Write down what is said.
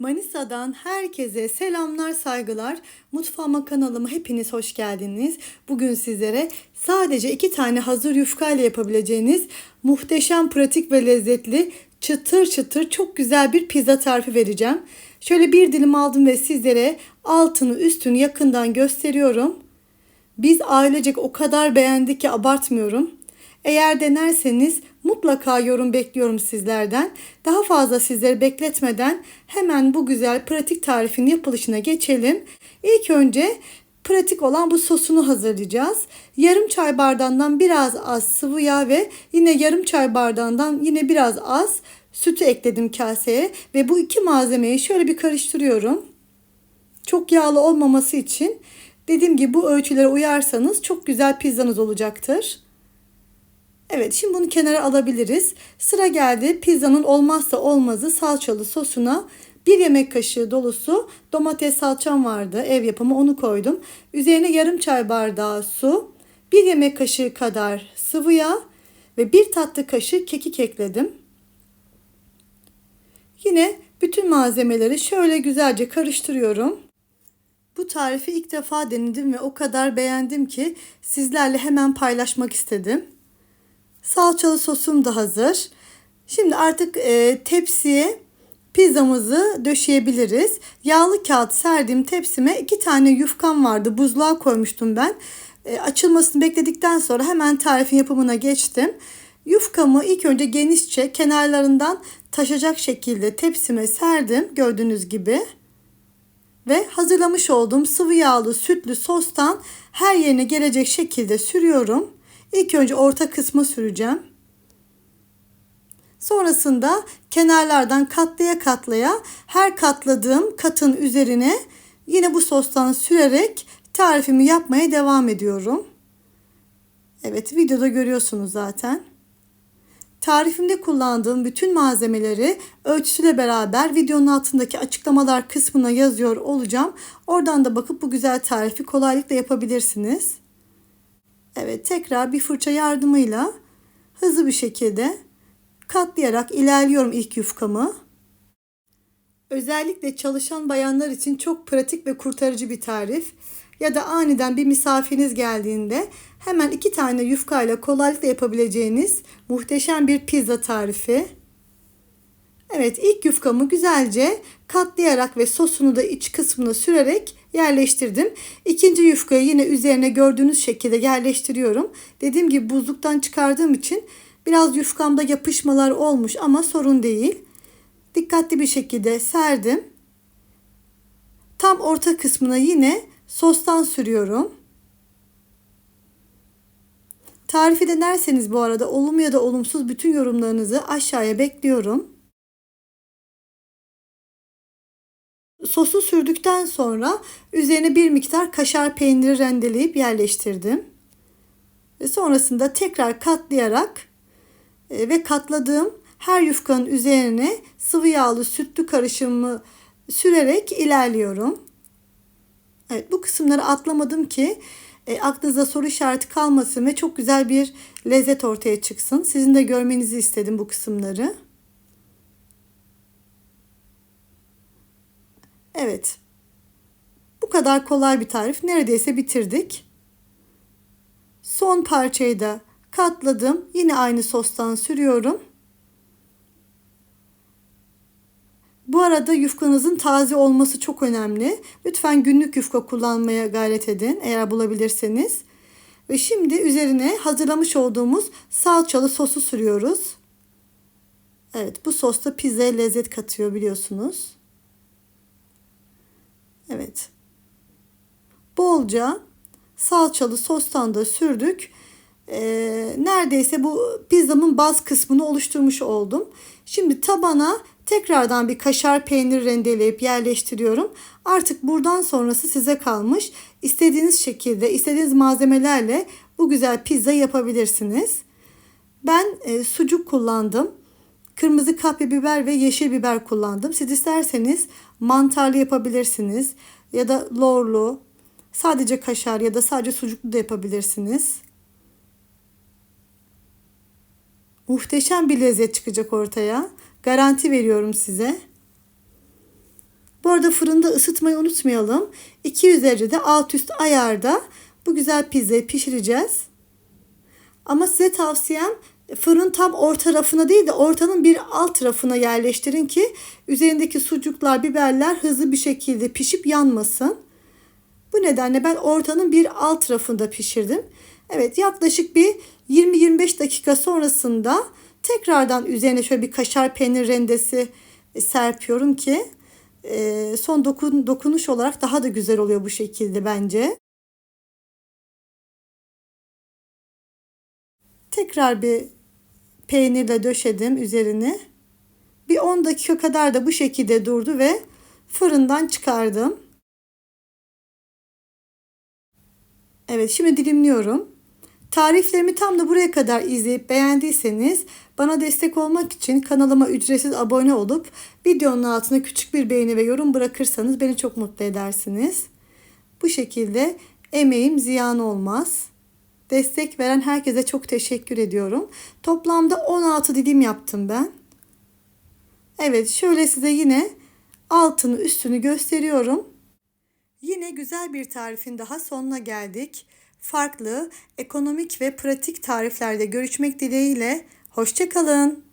Manisa'dan herkese selamlar, saygılar. Mutfağıma kanalıma hepiniz hoş geldiniz. Bugün sizlere sadece iki tane hazır yufka ile yapabileceğiniz muhteşem, pratik ve lezzetli çıtır çıtır çok güzel bir pizza tarifi vereceğim. Şöyle bir dilim aldım ve sizlere altını üstünü yakından gösteriyorum. Biz ailecek o kadar beğendik ki abartmıyorum. Eğer denerseniz mutlaka yorum bekliyorum sizlerden. Daha fazla sizleri bekletmeden hemen bu güzel pratik tarifin yapılışına geçelim. İlk önce pratik olan bu sosunu hazırlayacağız. Yarım çay bardağından biraz az sıvı yağ ve yine yarım çay bardağından yine biraz az sütü ekledim kaseye ve bu iki malzemeyi şöyle bir karıştırıyorum. Çok yağlı olmaması için dediğim gibi bu ölçülere uyarsanız çok güzel pizzanız olacaktır. Evet şimdi bunu kenara alabiliriz. Sıra geldi pizzanın olmazsa olmazı salçalı sosuna bir yemek kaşığı dolusu domates salçam vardı ev yapımı onu koydum. Üzerine yarım çay bardağı su, bir yemek kaşığı kadar sıvı yağ ve bir tatlı kaşığı kekik ekledim. Yine bütün malzemeleri şöyle güzelce karıştırıyorum. Bu tarifi ilk defa denedim ve o kadar beğendim ki sizlerle hemen paylaşmak istedim. Salçalı sosum da hazır. Şimdi artık e, tepsiye pizzamızı döşeyebiliriz. Yağlı kağıt serdiğim tepsime iki tane yufkam vardı. Buzluğa koymuştum ben. E, açılmasını bekledikten sonra hemen tarifin yapımına geçtim. Yufkamı ilk önce genişçe kenarlarından taşacak şekilde tepsime serdim gördüğünüz gibi. Ve hazırlamış olduğum sıvı yağlı sütlü sostan her yerine gelecek şekilde sürüyorum. İlk önce orta kısmı süreceğim. Sonrasında kenarlardan katlaya katlaya her katladığım katın üzerine yine bu sostan sürerek tarifimi yapmaya devam ediyorum. Evet videoda görüyorsunuz zaten. Tarifimde kullandığım bütün malzemeleri ölçüsüyle beraber videonun altındaki açıklamalar kısmına yazıyor olacağım. Oradan da bakıp bu güzel tarifi kolaylıkla yapabilirsiniz. Evet tekrar bir fırça yardımıyla hızlı bir şekilde katlayarak ilerliyorum ilk yufkamı. Özellikle çalışan bayanlar için çok pratik ve kurtarıcı bir tarif. Ya da aniden bir misafiriniz geldiğinde hemen iki tane yufka ile kolaylıkla yapabileceğiniz muhteşem bir pizza tarifi. Evet ilk yufkamı güzelce katlayarak ve sosunu da iç kısmına sürerek yerleştirdim. İkinci yufkayı yine üzerine gördüğünüz şekilde yerleştiriyorum. Dediğim gibi buzluktan çıkardığım için biraz yufkamda yapışmalar olmuş ama sorun değil. Dikkatli bir şekilde serdim. Tam orta kısmına yine sostan sürüyorum. Tarifi denerseniz bu arada olumlu ya da olumsuz bütün yorumlarınızı aşağıya bekliyorum. Sosu sürdükten sonra üzerine bir miktar kaşar peyniri rendeleyip yerleştirdim. Ve sonrasında tekrar katlayarak e, ve katladığım her yufkanın üzerine sıvı yağlı sütlü karışımı sürerek ilerliyorum. Evet bu kısımları atlamadım ki e, aklınızda soru işareti kalmasın ve çok güzel bir lezzet ortaya çıksın. Sizin de görmenizi istedim bu kısımları. Evet. Bu kadar kolay bir tarif. Neredeyse bitirdik. Son parçayı da katladım. Yine aynı sostan sürüyorum. Bu arada yufkanızın taze olması çok önemli. Lütfen günlük yufka kullanmaya gayret edin eğer bulabilirseniz. Ve şimdi üzerine hazırlamış olduğumuz salçalı sosu sürüyoruz. Evet bu sos da pizzaya lezzet katıyor biliyorsunuz. Evet. Bolca salçalı sostan da sürdük. Ee, neredeyse bu pizzamın baz kısmını oluşturmuş oldum. Şimdi tabana tekrardan bir kaşar peynir rendeleyip yerleştiriyorum. Artık buradan sonrası size kalmış. İstediğiniz şekilde, istediğiniz malzemelerle bu güzel pizza yapabilirsiniz. Ben e, sucuk kullandım. Kırmızı kapya biber ve yeşil biber kullandım. Siz isterseniz mantarlı yapabilirsiniz ya da lorlu, sadece kaşar ya da sadece sucuklu da yapabilirsiniz. Muhteşem bir lezzet çıkacak ortaya. Garanti veriyorum size. Bu arada fırında ısıtmayı unutmayalım. 200 derecede alt üst ayarda bu güzel pizzayı pişireceğiz. Ama size tavsiyem fırın tam orta rafına değil de ortanın bir alt rafına yerleştirin ki üzerindeki sucuklar, biberler hızlı bir şekilde pişip yanmasın. Bu nedenle ben ortanın bir alt rafında pişirdim. Evet yaklaşık bir 20-25 dakika sonrasında tekrardan üzerine şöyle bir kaşar peynir rendesi serpiyorum ki e, son dokun, dokunuş olarak daha da güzel oluyor bu şekilde bence. Tekrar bir peynirle döşedim üzerini. Bir 10 dakika kadar da bu şekilde durdu ve fırından çıkardım. Evet şimdi dilimliyorum. Tariflerimi tam da buraya kadar izleyip beğendiyseniz bana destek olmak için kanalıma ücretsiz abone olup videonun altına küçük bir beğeni ve yorum bırakırsanız beni çok mutlu edersiniz. Bu şekilde emeğim ziyan olmaz. Destek veren herkese çok teşekkür ediyorum. Toplamda 16 dilim yaptım ben. Evet şöyle size yine altını üstünü gösteriyorum. Yine güzel bir tarifin daha sonuna geldik. Farklı, ekonomik ve pratik tariflerde görüşmek dileğiyle. Hoşçakalın.